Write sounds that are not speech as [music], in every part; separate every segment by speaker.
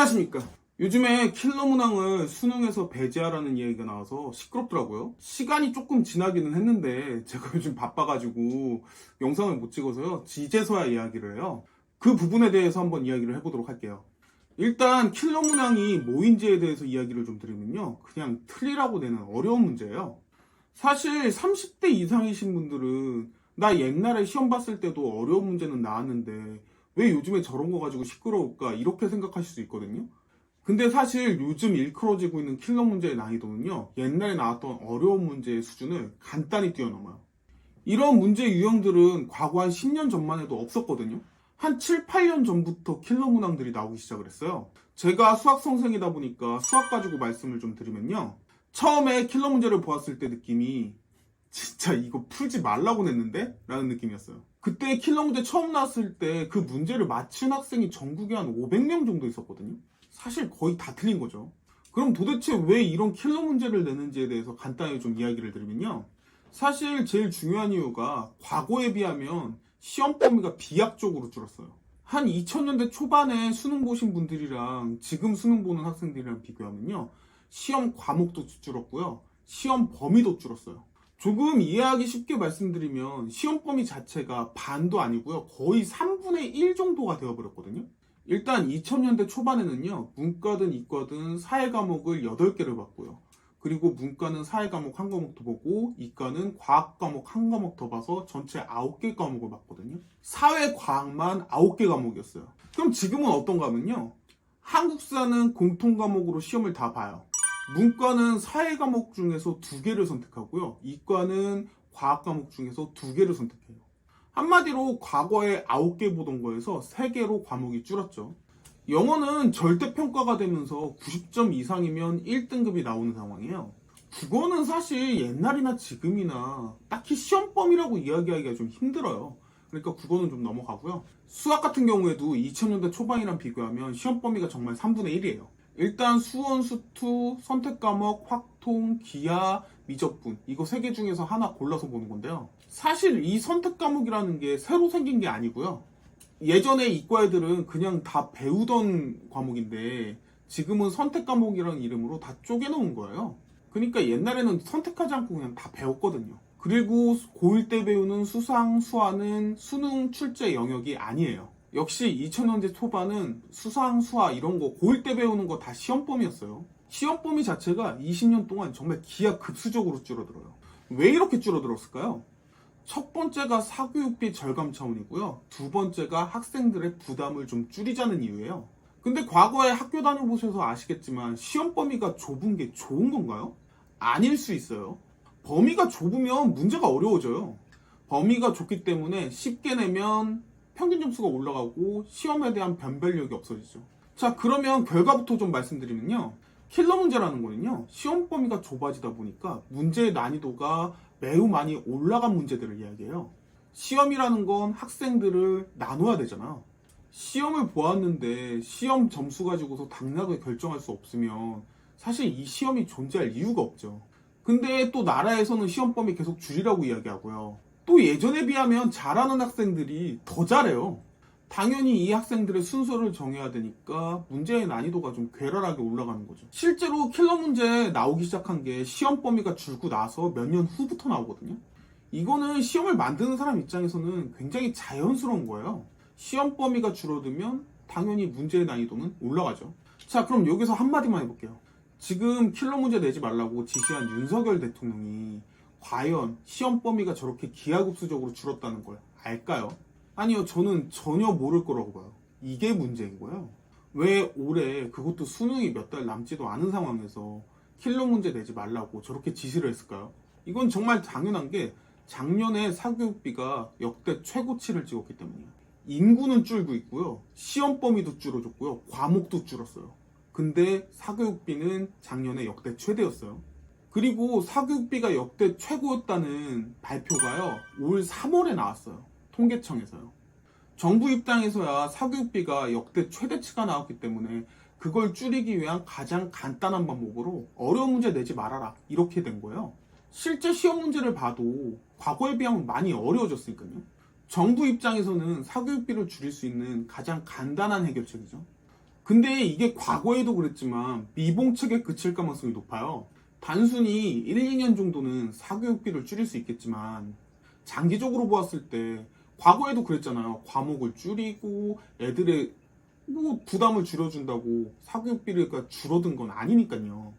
Speaker 1: 안녕하십니까. 요즘에 킬러 문항을 수능에서 배제하라는 이야기가 나와서 시끄럽더라고요. 시간이 조금 지나기는 했는데 제가 [laughs] 요즘 바빠가지고 영상을 못 찍어서요. 지제서야 이야기를 해요. 그 부분에 대해서 한번 이야기를 해보도록 할게요. 일단 킬러 문항이 뭐인지에 대해서 이야기를 좀 드리면요. 그냥 틀리라고 되는 어려운 문제예요. 사실 30대 이상이신 분들은 나 옛날에 시험 봤을 때도 어려운 문제는 나왔는데 왜 요즘에 저런 거 가지고 시끄러울까 이렇게 생각하실 수 있거든요. 근데 사실 요즘 일컬어지고 있는 킬러 문제의 난이도는요. 옛날에 나왔던 어려운 문제의 수준을 간단히 뛰어넘어요. 이런 문제 유형들은 과거 한 10년 전만 해도 없었거든요. 한 7, 8년 전부터 킬러 문항들이 나오기 시작을 했어요. 제가 수학 선생이다 보니까 수학 가지고 말씀을 좀 드리면요. 처음에 킬러 문제를 보았을 때 느낌이 진짜 이거 풀지 말라고 냈는데? 라는 느낌이었어요. 그때 킬러 문제 처음 나왔을 때 그 문제를 맞춘 학생이 전국에 한 500명 정도 있었거든요. 사실 거의 다 틀린 거죠. 그럼 도대체 왜 이런 킬러 문제를 내는지에 대해서 간단히 좀 이야기를 드리면요. 사실 제일 중요한 이유가 과거에 비하면 시험 범위가 비약적으로 줄었어요. 한 2000년대 초반에 수능 보신 분들이랑 지금 수능 보는 학생들이랑 비교하면요. 시험 과목도 줄었고요. 시험 범위도 줄었어요. 조금 이해하기 쉽게 말씀드리면 시험 범위 자체가 반도 아니고요. 거의 3분의 1 정도가 되어버렸거든요. 일단 2000년대 초반에는요. 문과든 이과든 사회 과목을 8개를 봤고요. 그리고 문과는 사회 과목 한 과목 더 보고 이과는 과학 과목 한 과목 더 봐서 전체 9개 과목을 봤거든요. 사회 과학만 9개 과목이었어요. 그럼 지금은 어떤가 하면요. 한국사는 공통 과목으로 시험을 다 봐요. 문과는 사회 과목 중에서 두 개를 선택하고요. 이과는 과학 과목 중에서 두 개를 선택해요. 한마디로 과거에 9개 보던 거에서 3개로 과목이 줄었죠. 영어는 절대평가가 되면서 90점 이상이면 1등급이 나오는 상황이에요. 국어는 사실 옛날이나 지금이나 딱히 시험범이라고 이야기하기가 좀 힘들어요. 그러니까 국어는 좀 넘어가고요. 수학 같은 경우에도 2000년대 초반이랑 비교하면 시험 범위가 정말 3분의 1이에요. 일단 수원, 수투, 선택 과목, 확통, 기하, 미적분 이거 세 개 중에서 하나 골라서 보는 건데요. 사실 이 선택 과목이라는 게 새로 생긴 게 아니고요. 예전에 이과 애들은 그냥 다 배우던 과목인데 지금은 선택 과목이라는 이름으로 다 쪼개놓은 거예요. 그러니까 옛날에는 선택하지 않고 그냥 다 배웠거든요. 그리고 고1 때 배우는 수상, 수화는 수능 출제 영역이 아니에요. 역시 2000년대 초반은 수상, 수화 이런 거 고1 때 배우는 거 다 시험범위였어요. 시험범위 자체가 20년 동안 정말 기하급수적으로 줄어들어요. 왜 이렇게 줄어들었을까요? 첫 번째가 사교육비 절감 차원이고요. 두 번째가 학생들의 부담을 좀 줄이자는 이유예요. 근데 과거에 학교 다녀보셔서 아시겠지만 시험 범위가 좁은 게 좋은 건가요? 아닐 수 있어요. 범위가 좁으면 문제가 어려워져요. 범위가 좁기 때문에 쉽게 내면 평균 점수가 올라가고 시험에 대한 변별력이 없어지죠. 자, 그러면 결과부터 좀 말씀드리면요. 킬러 문제라는 거는요. 시험 범위가 좁아지다 보니까 문제의 난이도가 매우 많이 올라간 문제들을 이야기해요. 시험이라는 건 학생들을 나눠야 되잖아. 시험을 보았는데 시험 점수 가지고서 당락을 결정할 수 없으면 사실 이 시험이 존재할 이유가 없죠. 근데 또 나라에서는 시험 범위 계속 줄이라고 이야기하고요. 또 예전에 비하면 잘하는 학생들이 더 잘해요. 당연히 이 학생들의 순서를 정해야 되니까 문제의 난이도가 좀 괴랄하게 올라가는 거죠. 실제로 킬러 문제 나오기 시작한 게 시험 범위가 줄고 나서 몇 년 후부터 나오거든요. 이거는 시험을 만드는 사람 입장에서는 굉장히 자연스러운 거예요. 시험 범위가 줄어들면 당연히 문제의 난이도는 올라가죠. 자, 그럼 여기서 한마디만 해볼게요. 지금 킬러 문제 내지 말라고 지시한 윤석열 대통령이 과연 시험 범위가 저렇게 기하급수적으로 줄었다는 걸 알까요? 아니요, 저는 전혀 모를 거라고 봐요. 이게 문제인 거예요. 왜 올해 그것도 수능이 몇 달 남지도 않은 상황에서 킬러 문제 내지 말라고 저렇게 지시를 했을까요? 이건 정말 당연한 게 작년에 사교육비가 역대 최고치를 찍었기 때문이에요. 인구는 줄고 있고요. 시험 범위도 줄어졌고요. 과목도 줄었어요. 근데 사교육비는 작년에 역대 최대였어요. 그리고 사교육비가 역대 최고였다는 발표가요. 올 3월에 나왔어요. 통계청에서요. 정부 입장에서야 사교육비가 역대 최대치가 나왔기 때문에 그걸 줄이기 위한 가장 간단한 방법으로 어려운 문제 내지 말아라. 이렇게 된 거예요. 실제 시험 문제를 봐도 과거에 비하면 많이 어려워졌으니까요. 정부 입장에서는 사교육비를 줄일 수 있는 가장 간단한 해결책이죠. 근데 이게 과거에도 그랬지만 미봉책에 그칠 가능성이 높아요. 단순히 1, 2년 정도는 사교육비를 줄일 수 있겠지만 장기적으로 보았을 때 과거에도 그랬잖아요. 과목을 줄이고 애들의 뭐 부담을 줄여준다고 사교육비가 줄어든 건 아니니까요.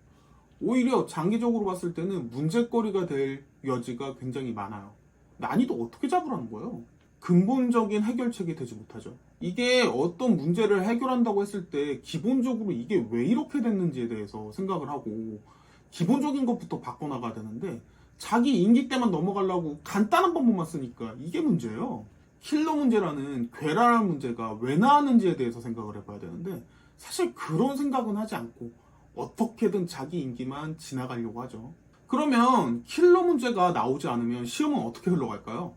Speaker 1: 오히려 장기적으로 봤을 때는 문제거리가 될 여지가 굉장히 많아요. 난이도 어떻게 잡으라는 거예요? 근본적인 해결책이 되지 못하죠. 이게 어떤 문제를 해결한다고 했을 때 기본적으로 이게 왜 이렇게 됐는지에 대해서 생각을 하고 기본적인 것부터 바꿔나가야 되는데 자기 임기 때만 넘어가려고 간단한 방법만 쓰니까 이게 문제예요. 킬러 문제라는 괴랄한 문제가 왜 나왔는지에 대해서 생각을 해봐야 되는데 사실 그런 생각은 하지 않고 어떻게든 자기 임기만 지나가려고 하죠. 그러면 킬러 문제가 나오지 않으면 시험은 어떻게 흘러갈까요?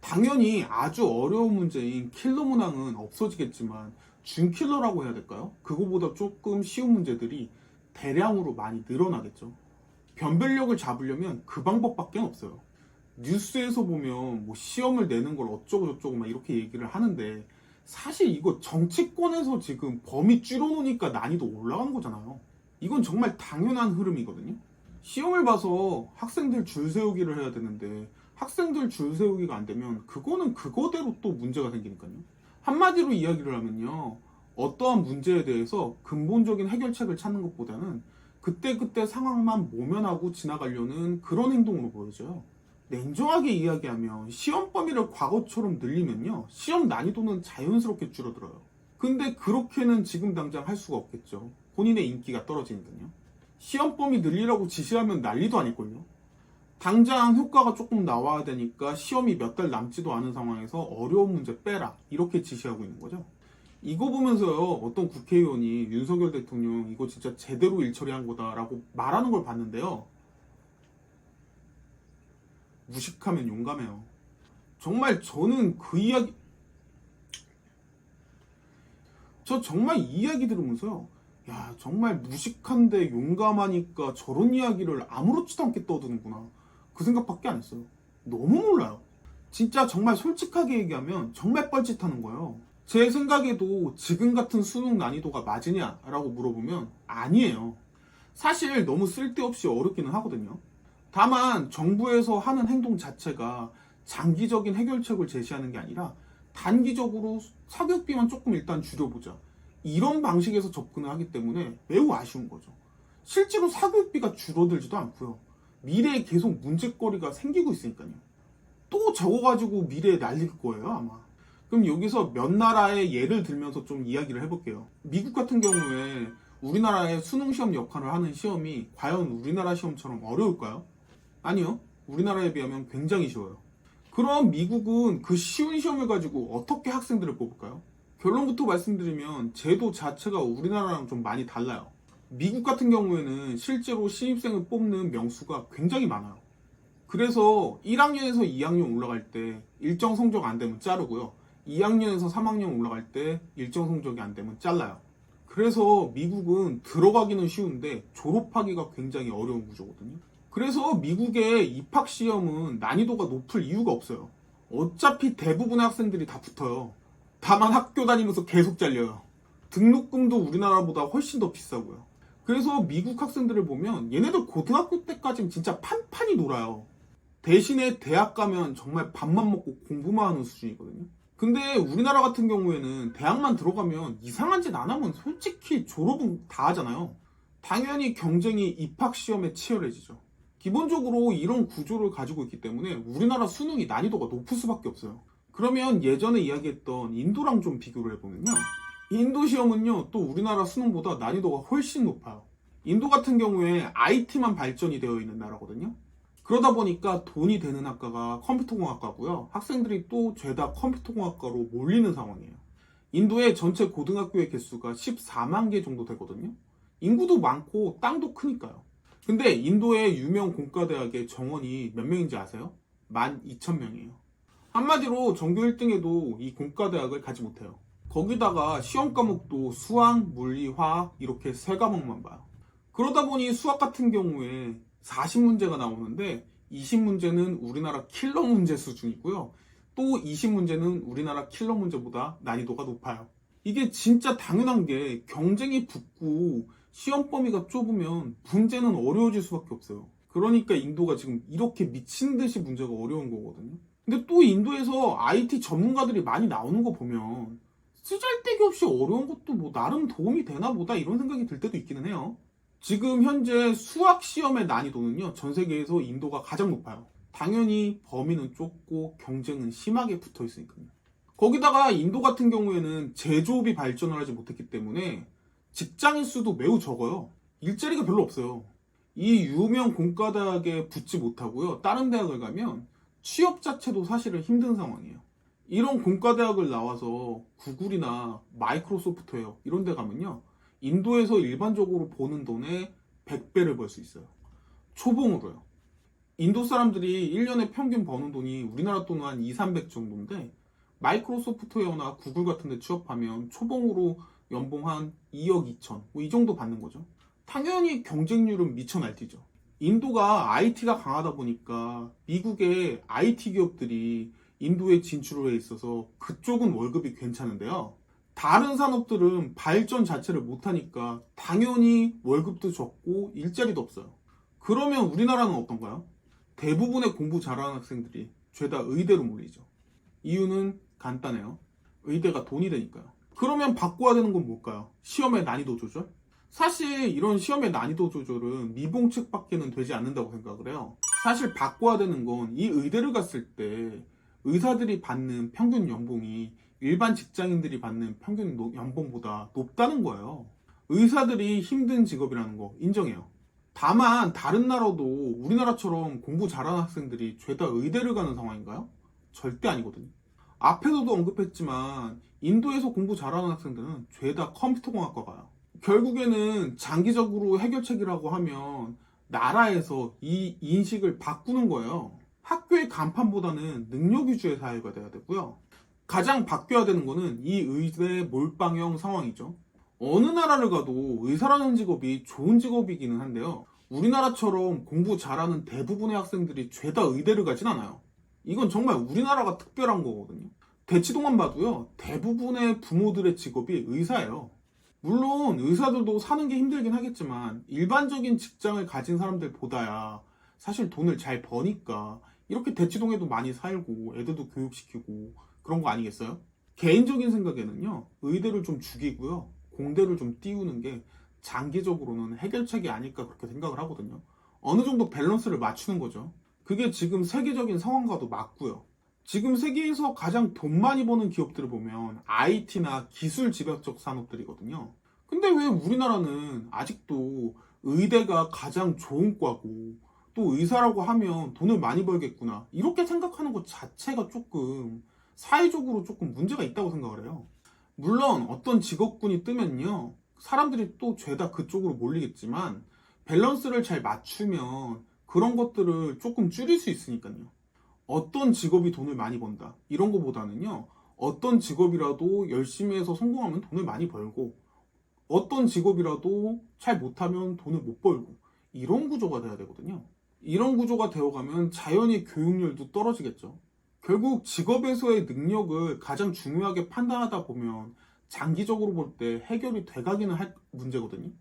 Speaker 1: 당연히 아주 어려운 문제인 킬러 문항은 없어지겠지만 준킬러라고 해야 될까요? 그거보다 조금 쉬운 문제들이 대량으로 많이 늘어나겠죠. 변별력을 잡으려면 그 방법밖에 없어요. 뉴스에서 보면 뭐 시험을 내는 걸 어쩌고 저쩌고 막 이렇게 얘기를 하는데 사실 이거 정치권에서 지금 범위 줄여놓으니까 난이도 올라간 거잖아요. 이건 정말 당연한 흐름이거든요. 시험을 봐서 학생들 줄 세우기를 해야 되는데 학생들 줄 세우기가 안 되면 그거는 그거대로 또 문제가 생기니까요. 한마디로 이야기를 하면요. 어떠한 문제에 대해서 근본적인 해결책을 찾는 것보다는 그때그때 상황만 모면하고 지나가려는 그런 행동으로 보여져요. 냉정하게 이야기하면 시험 범위를 과거처럼 늘리면요. 시험 난이도는 자연스럽게 줄어들어요. 근데 그렇게는 지금 당장 할 수가 없겠죠. 본인의 인기가 떨어지니까요. 시험 범위 늘리라고 지시하면 난리도 아닐걸요. 당장 효과가 조금 나와야 되니까 시험이 몇 달 남지도 않은 상황에서 어려운 문제 빼라. 이렇게 지시하고 있는 거죠. 이거 보면서요, 어떤 국회의원이 윤석열 대통령 이거 진짜 제대로 일 처리한 거다라고 말하는 걸 봤는데요. 무식하면 용감해요. 정말 저는 그 이야기, 저 정말 이 이야기 들으면서요, 야, 정말 무식한데 용감하니까 저런 이야기를 아무렇지도 않게 떠드는구나. 그 생각밖에 안 했어요. 너무 몰라요. 진짜 정말 솔직하게 얘기하면 정말 뻘짓하는 거예요. 제 생각에도 지금 같은 수능 난이도가 맞으냐라고 물어보면 아니에요. 사실 너무 쓸데없이 어렵기는 하거든요. 다만 정부에서 하는 행동 자체가 장기적인 해결책을 제시하는 게 아니라 단기적으로 사교육비만 조금 일단 줄여보자. 이런 방식에서 접근을 하기 때문에 매우 아쉬운 거죠. 실제로 사교육비가 줄어들지도 않고요. 미래에 계속 문제거리가 생기고 있으니까요. 또 저거 가지고 미래에 날릴 거예요, 아마. 그럼 여기서 몇 나라의 예를 들면서 좀 이야기를 해볼게요. 미국 같은 경우에 우리나라의 수능 시험 역할을 하는 시험이 과연 우리나라 시험처럼 어려울까요? 아니요. 우리나라에 비하면 굉장히 쉬워요. 그럼 미국은 그 쉬운 시험을 가지고 어떻게 학생들을 뽑을까요? 결론부터 말씀드리면 제도 자체가 우리나라랑 좀 많이 달라요. 미국 같은 경우에는 실제로 신입생을 뽑는 명수가 굉장히 많아요. 그래서 1학년에서 2학년 올라갈 때 일정 성적 안 되면 자르고요. 2학년에서 3학년 올라갈 때 일정 성적이 안 되면 잘라요. 그래서 미국은 들어가기는 쉬운데 졸업하기가 굉장히 어려운 구조거든요. 그래서 미국의 입학 시험은 난이도가 높을 이유가 없어요. 어차피 대부분의 학생들이 다 붙어요. 다만 학교 다니면서 계속 잘려요. 등록금도 우리나라보다 훨씬 더 비싸고요. 그래서 미국 학생들을 보면 얘네들 고등학교 때까지는 진짜 판판이 놀아요. 대신에 대학 가면 정말 밥만 먹고 공부만 하는 수준이거든요. 근데 우리나라 같은 경우에는 대학만 들어가면 이상한 짓 안 하면 솔직히 졸업은 다 하잖아요. 당연히 경쟁이 입학 시험에 치열해지죠. 기본적으로 이런 구조를 가지고 있기 때문에 우리나라 수능이 난이도가 높을 수밖에 없어요. 그러면 예전에 이야기했던 인도랑 좀 비교를 해보면요. 인도 시험은요, 또 우리나라 수능보다 난이도가 훨씬 높아요. 인도 같은 경우에 IT만 발전이 되어 있는 나라거든요. 그러다 보니까 돈이 되는 학과가 컴퓨터공학과고요. 학생들이 또 죄다 컴퓨터공학과로 몰리는 상황이에요. 인도의 전체 고등학교의 개수가 14만 개 정도 되거든요. 인구도 많고 땅도 크니까요. 근데 인도의 유명 공과대학의 정원이 몇 명인지 아세요? 12,000명이에요. 한마디로 전교 1등에도 이 공과대학을 가지 못해요. 거기다가 시험 과목도 수학, 물리, 화학 이렇게 세 과목만 봐요. 그러다 보니 수학 같은 경우에 40문제가 나오는데 20문제는 우리나라 킬러 문제 수준이고요. 또 20문제는 우리나라 킬러 문제보다 난이도가 높아요. 이게 진짜 당연한 게 경쟁이 붙고 시험 범위가 좁으면 문제는 어려워질 수밖에 없어요. 그러니까 인도가 지금 이렇게 미친 듯이 문제가 어려운 거거든요. 근데 또 인도에서 IT 전문가들이 많이 나오는 거 보면 쓰잘데기 없이 어려운 것도 뭐 나름 도움이 되나 보다 이런 생각이 들 때도 있기는 해요. 지금 현재 수학 시험의 난이도는요, 전 세계에서 인도가 가장 높아요. 당연히 범위는 좁고 경쟁은 심하게 붙어 있으니까요. 거기다가 인도 같은 경우에는 제조업이 발전을 하지 못했기 때문에 직장인 수도 매우 적어요. 일자리가 별로 없어요. 이 유명 공과 대학에 붙지 못하고요. 다른 대학을 가면 취업 자체도 사실은 힘든 상황이에요. 이런 공과대학을 나와서 구글이나 마이크로소프트웨어 이런 데 가면요. 인도에서 일반적으로 보는 돈의 100배를 벌 수 있어요. 초봉으로요. 인도 사람들이 1년에 평균 버는 돈이 우리나라 돈은 한 2, 300 정도인데 마이크로소프트웨어나 구글 같은 데 취업하면 초봉으로 연봉 한 2억 2천 뭐 이 정도 받는 거죠. 당연히 경쟁률은 미쳐 날뛰죠. 인도가 IT가 강하다 보니까 미국의 IT 기업들이 인도에 진출을 해 있어서 그쪽은 월급이 괜찮은데요. 다른 산업들은 발전 자체를 못하니까 당연히 월급도 적고 일자리도 없어요. 그러면 우리나라는 어떤가요? 대부분의 공부 잘하는 학생들이 죄다 의대로 몰리죠. 이유는 간단해요. 의대가 돈이 되니까요. 그러면 바꿔야 되는 건 뭘까요? 시험의 난이도 조절? 사실 이런 시험의 난이도 조절은 미봉책밖에는 되지 않는다고 생각을 해요. 사실 바꿔야 되는 건 이 의대를 갔을 때 의사들이 받는 평균 연봉이 일반 직장인들이 받는 평균 노- 연봉보다 높다는 거예요. 의사들이 힘든 직업이라는 거 인정해요. 다만 다른 나라도 우리나라처럼 공부 잘하는 학생들이 죄다 의대를 가는 상황인가요? 절대 아니거든요. 앞에서도 언급했지만 인도에서 공부 잘하는 학생들은 죄다 컴퓨터공학과 가요. 결국에는 장기적으로 해결책이라고 하면 나라에서 이 인식을 바꾸는 거예요. 학교의 간판보다는 능력 위주의 사회가 돼야 되고요. 가장 바뀌어야 되는 거는 이 의대 몰빵형 상황이죠. 어느 나라를 가도 의사라는 직업이 좋은 직업이기는 한데요. 우리나라처럼 공부 잘하는 대부분의 학생들이 죄다 의대를 가진 않아요. 이건 정말 우리나라가 특별한 거거든요. 대치동만 봐도요, 대부분의 부모들의 직업이 의사예요. 물론 의사들도 사는 게 힘들긴 하겠지만 일반적인 직장을 가진 사람들보다야 사실 돈을 잘 버니까 이렇게 대치동에도 많이 살고 애들도 교육시키고 그런 거 아니겠어요? 개인적인 생각에는요, 의대를 좀 죽이고요, 공대를 좀 띄우는 게 장기적으로는 해결책이 아닐까 그렇게 생각을 하거든요. 어느 정도 밸런스를 맞추는 거죠. 그게 지금 세계적인 상황과도 맞고요. 지금 세계에서 가장 돈 많이 버는 기업들을 보면 IT나 기술 집약적 산업들이거든요. 근데 왜 우리나라는 아직도 의대가 가장 좋은 과고 또 의사라고 하면 돈을 많이 벌겠구나 이렇게 생각하는 것 자체가 조금 사회적으로 조금 문제가 있다고 생각을 해요. 물론 어떤 직업군이 뜨면요 사람들이 또 죄다 그쪽으로 몰리겠지만 밸런스를 잘 맞추면 그런 것들을 조금 줄일 수 있으니까요. 어떤 직업이 돈을 많이 번다 이런 거보다는요 어떤 직업이라도 열심히 해서 성공하면 돈을 많이 벌고 어떤 직업이라도 잘 못하면 돈을 못 벌고 이런 구조가 돼야 되거든요 이런 구조가 되어가면 자연히 교육열도 떨어지겠죠 결국 직업에서의 능력을 가장 중요하게 판단하다 보면 장기적으로 볼 때 해결이 돼가기는 할 문제거든요.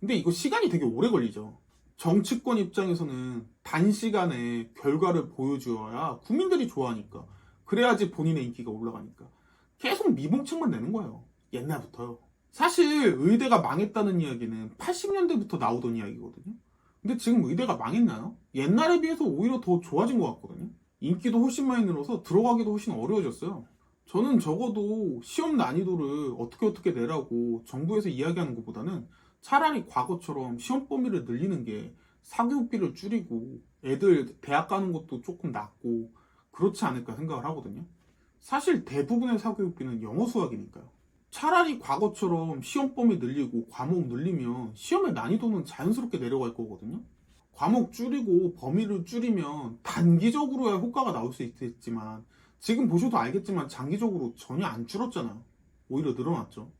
Speaker 1: 근데 이거 시간이 되게 오래 걸리죠. 정치권 입장에서는 단시간에 결과를 보여주어야 국민들이 좋아하니까 그래야지 본인의 인기가 올라가니까 계속 미봉책만 내는 거예요. 옛날부터요 사실 의대가 망했다는 이야기는 80년대부터 나오던 이야기거든요. 근데 지금 의대가 망했나요? 옛날에 비해서 오히려 더 좋아진 것 같거든요 인기도 훨씬 많이 늘어서 들어가기도 훨씬 어려워졌어요 저는 적어도 시험 난이도를 어떻게 어떻게 내라고 정부에서 이야기하는 것보다는 차라리 과거처럼 시험 범위를 늘리는 게 사교육비를 줄이고 애들 대학 가는 것도 조금 낫고 그렇지 않을까 생각을 하거든요. 사실 대부분의 사교육비는 영어 수학이니까요. 차라리 과거처럼 시험 범위 늘리고 과목 늘리면 시험의 난이도는 자연스럽게 내려갈 거거든요. 과목 줄이고 범위를 줄이면 단기적으로야 효과가 나올 수 있겠지만 지금 보셔도 알겠지만 장기적으로 전혀 안 줄었잖아요. 오히려 늘어났죠.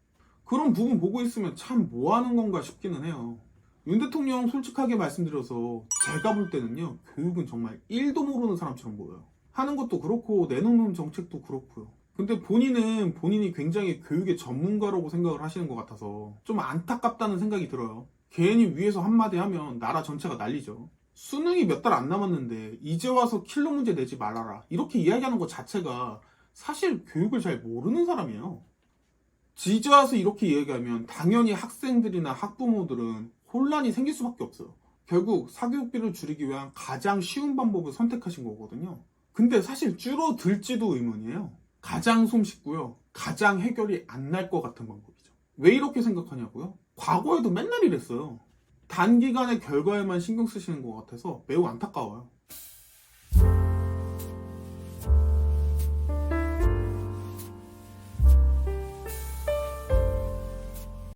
Speaker 1: 그런 부분 보고 있으면 참 뭐 하는 건가 싶기는 해요. 윤 대통령 솔직하게 말씀드려서 제가 볼 때는요, 교육은 정말 1도 모르는 사람처럼 보여요. 하는 것도 그렇고, 내놓는 정책도 그렇고요. 근데 본인은 본인이 굉장히 교육의 전문가라고 생각을 하시는 것 같아서 좀 안타깝다는 생각이 들어요. 괜히 위에서 한마디 하면 나라 전체가 난리죠. 수능이 몇 달 안 남았는데 이제 와서 킬러 문제 내지 말아라. 이렇게 이야기하는 것 자체가 사실 교육을 잘 모르는 사람이에요. 이제 와서 이렇게 이야기하면 당연히 학생들이나 학부모들은 혼란이 생길 수밖에 없어요. 결국 사교육비를 줄이기 위한 가장 쉬운 방법을 선택하신 거거든요. 근데 사실 줄어들지도 의문이에요. 가장 손쉽고요. 가장 해결이 안 날 것 같은 방법이죠. 왜 이렇게 생각하냐고요? 과거에도 맨날 이랬어요. 단기간의 결과에만 신경 쓰시는 것 같아서 매우 안타까워요.